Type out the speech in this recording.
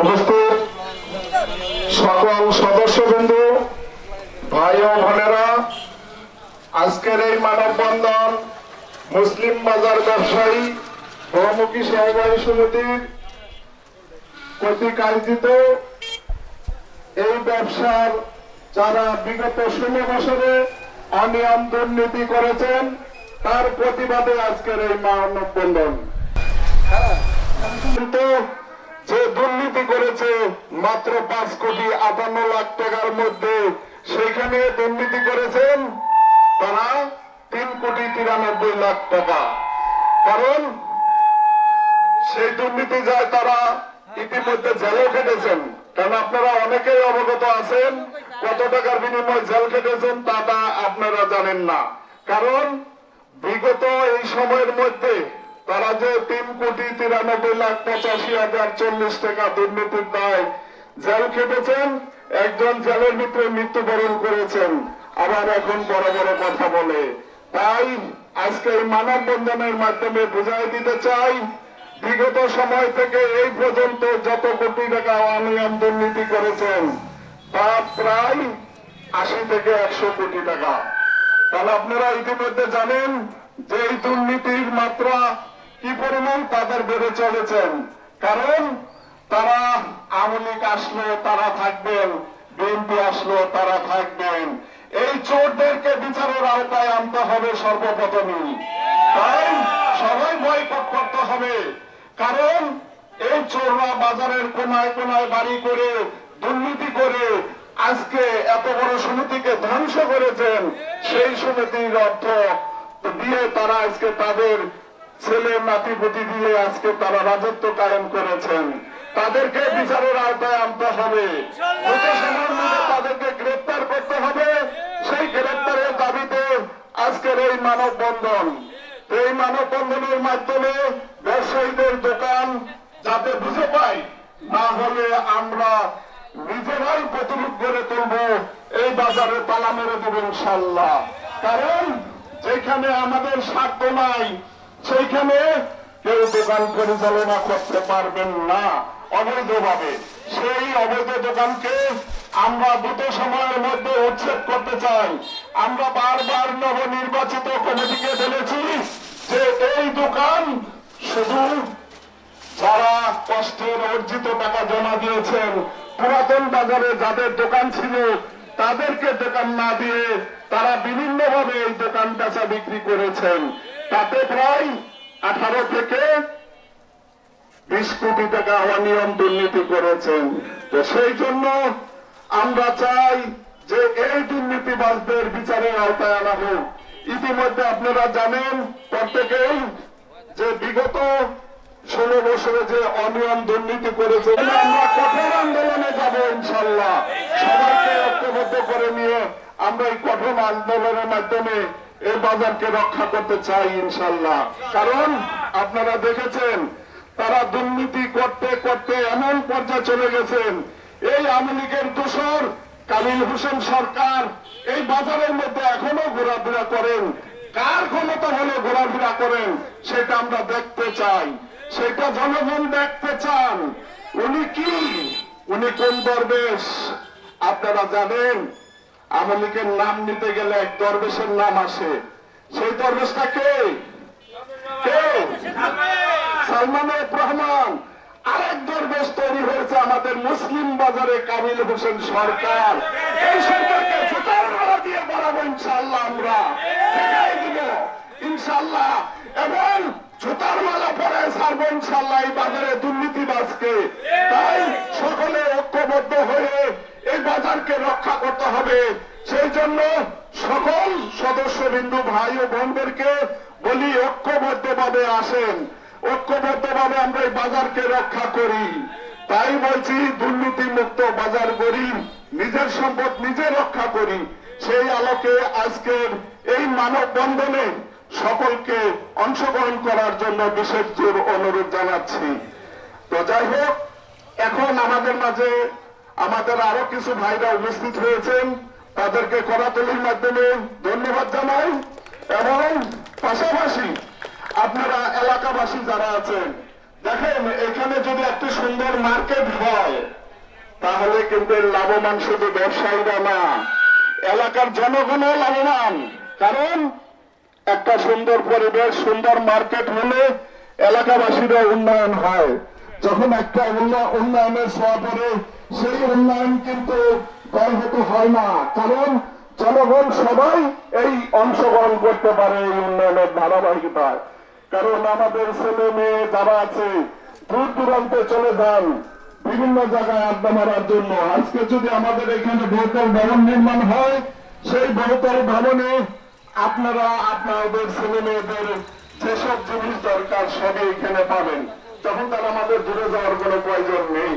উপস্থিত সকল সদস্যবৃন্দু, ভাই ও বোনেরা, আজকের এই মানববন্ধন মুসলিম বাজার ব্যবসায়ী বহুমুখী সহকারী সমিতির কর্তৃক এই ব্যবসার যারা বিগত ষোলো বছরে অনিয়ম দুর্নীতি করেছেন, তার প্রতিবাদে আজকের এই মানববন্ধন। কিন্তু যে দুর্নীতি করেছে মাত্র পাঁচ কোটি আটান্ন লাখ টাকার মধ্যে, সেখানে দুর্নীতি করেছেন তারা তিন কোটি তিরানব্বই লাখ টাকা। কারণ সেই দুর্নীতি যায় তারা ইতিমধ্যে জেলে খেটেছেন। কারণ আপনারা অনেকেই অবগত আছেন কত টাকার বিনিময়ে জেল খেটেছেন তা আপনারা জানেন না। কারণ বিগত এই সময়ের মধ্যে তারা যে তিন কোটি তিরানব্বই লাখ পঁচাশি হাজার চল্লিশ টাকা দুর্নীতির দায় জেল খেটেছেন, একজন জেলের ভিতরে মৃত্যুবরণ করেছেন। আবার এখন বড় বড় কথা বলে। তাই আজকে এই মানববন্ধনের মাধ্যমে বুঝাই দিতে চাই, বিগত সময় থেকে এই পর্যন্ত যত কোটি টাকা অনিয়ম দুর্নীতি করেছেন, তা প্রায় আশি থেকে একশো কোটি টাকা। তাহলে আপনারা ইতিমধ্যে জানেন যে এই দুর্নীতির মাত্রা কি পরিমাণ তাদের বেড়ে চলেছেন? কারণ তারা আওয়ামী লীগ আসলো, তারা থাকবেন। বিএনপি আসলো, তারা থাকবেন। এই চোরদেরকে বিচারের আওতায় আনতে হবে সর্বপ্রথমই তাই সবাই বয়কট করতে হবে। কারণ এই চোররা বাজারের কোনায় কোনায় বাড়ি করে, দুর্নীতি করে, আজকে এত বড় সমিতিকে ধ্বংস করেছেন, সেই সমিতির অর্থ দিয়ে তারা আজকে তাদের ছেলে নাতিপুতি দিয়ে আজকে তারা রাজত্ব কায়েম করেছেন। তাদেরকে বিচারের আওতায় আনতে হবে। তাদেরকে গ্রেপ্তার করতে হবে। সেই গ্রেপ্তারের দাবিতে আজকের এই মানববন্ধন। এই মানববন্ধনের মাধ্যমে ব্যবসায়ীদের দোকান যাতে বুঝে পাই না হলে আমরা নিজেরাই প্রতিরোধ করে তুলব। এই বাজারে তালা মেরে দেব ইনশাল্লাহ কারণ যেখানে আমাদের স্বার্থ নাই সেইখানে কেউ দোকান পরিচালনা করতে পারবেন না অবৈধভাবে। সেই অবৈধ দোকানকে আমরা দ্রুত সময়ের মধ্যে উচ্ছেদ করতে চাই। আমরা বারবার নবনির্বাচিত কমিটিকে বলেছি যে এই দোকান শুধু যারা কষ্টের অর্জিত টাকা জমা দিয়েছেন, পুরাতন বাজারে যাদের দোকান ছিল, তাদেরকে দোকান না দিয়ে তারা বিভিন্ন ভাবে এই দোকান বেচা বিক্রি করেছেন। তাতে প্রায় আঠারো থেকে বিশ কোটি টাকা অনিয়ম দুর্নীতি করেছেন। তো সেই জন্য আমরা চাই যে এই দুর্নীতিবাজদের বিচারের আওতায় আনা হোক। ইতিমধ্যে আপনারা জানেন প্রত্যেকেই যে বিগত ষোলো বছরে যে অনিয়ম দুর্নীতি করেছে আমরা কঠোর আন্দোলনে যাব ইনশাল্লাহ। সবাইকে ঐক্যবদ্ধ করে নিয়ে আমরা এই কঠোর আন্দোলনের মাধ্যমে এই বাজারকে রক্ষা করতে চাই ইনশাল্লাহ কারণ আপনারা দেখেছেন, তারা দুর্নীতি করতে করতে এমন পর্যায়ে চলে গেছেন। এই আওয়ামী লীগের দোষর কামিল হোসেন সরকার এই বাজারের মধ্যে এখনও ঘোরাফেরা করেন। কার ক্ষমতা হলে ঘোরাফেরা করেন, সেটা আমরা দেখতে চাই। সেটা জনগণ দেখতে চান। উনি কি? উনি কোন দরবেশ? আপনারা জানেন আওয়ামী লীগের নাম নিতে গেলে এক দরবেশের নাম আসে। সেই দরবেশটা কে? সালমান রহমান। আরেক দরবেশ তৈরি হয়েছে আমাদের মুসলিম বাজারে কামিল হোসেন সরকার। এই সরকারকে জুতার মারা দিয়ে বাড়াবো ইনশাল্লাহ আমরা। ইনশাল্লাহ এবং জুতার মালা পরে ছাড়বো ইনশাল্লাহ এই বাজারে দুর্নীতিবাজকে। তাই সকলে ঐক্যবদ্ধ হয়ে এই বাজারকে রক্ষা করতে হবে। সেই জন্য সকল সদস্যবিন্দু, ভাই ও বোনদেরকে বলি ঐক্যবদ্ধভাবে আসেন। ঐক্যবদ্ধভাবে আমরা এই বাজারকে রক্ষা করি। তাই বলছি দুর্নীতি মুক্ত বাজার করি নিজের সম্পদ নিজে রক্ষা করি। সেই আলোকে আজকের এই মানব বন্ধনে সকলকে অংশগ্রহণ করার জন্য বিশেষ জোর অনুরোধ জানাচ্ছি। তো যাই হোক, এখন আমাদের মাঝে আমাদের আরও কিছু ভাইরা উপস্থিত হয়েছেন। তাদেরকে করাতলির মাধ্যমে ধন্যবাদ জানাই এবং পাশাপাশি আপনারা এলাকাবাসী যারা আছেন, দেখেন, এখানে যদি একটি সুন্দর মার্কেট হয়, তাহলে কিন্তু লাভবান শুধু ব্যবসায়ীরা না, এলাকার জনগণও লাভবান। কারণ একটা সুন্দর পরিবেশ, সুন্দর মার্কেট হলে এলাকাবাসীরও উন্নয়ন হয়। যখন একটা উন্ন- উন্নয়নের ছোঁয়া পড়ে সেই উন্নয়ন কিন্তু ব্যাহত হয় না। কারণ জনগণ সবাই এই অংশগ্রহণ করতে পারে এই উন্নয়নের ধারাবাহিকতায়। কারণ আমাদের ছেলে মেয়ে যারা আছে, দূর দূরান্তে চলে যান, বিভিন্ন জায়গায় আড্ডা মারার জন্য। আজকে যদি আমাদের এখানে বহুতল ভবন নির্মাণ হয়, সেই বহুতল ভবনে আপনারা, আপনাদের ছেলে মেয়েদের যেসব জিনিস দরকার, সবই এখানে পাবেন। তখন তার আমাদের দূরে যাওয়ার কোনো প্রয়োজন নেই।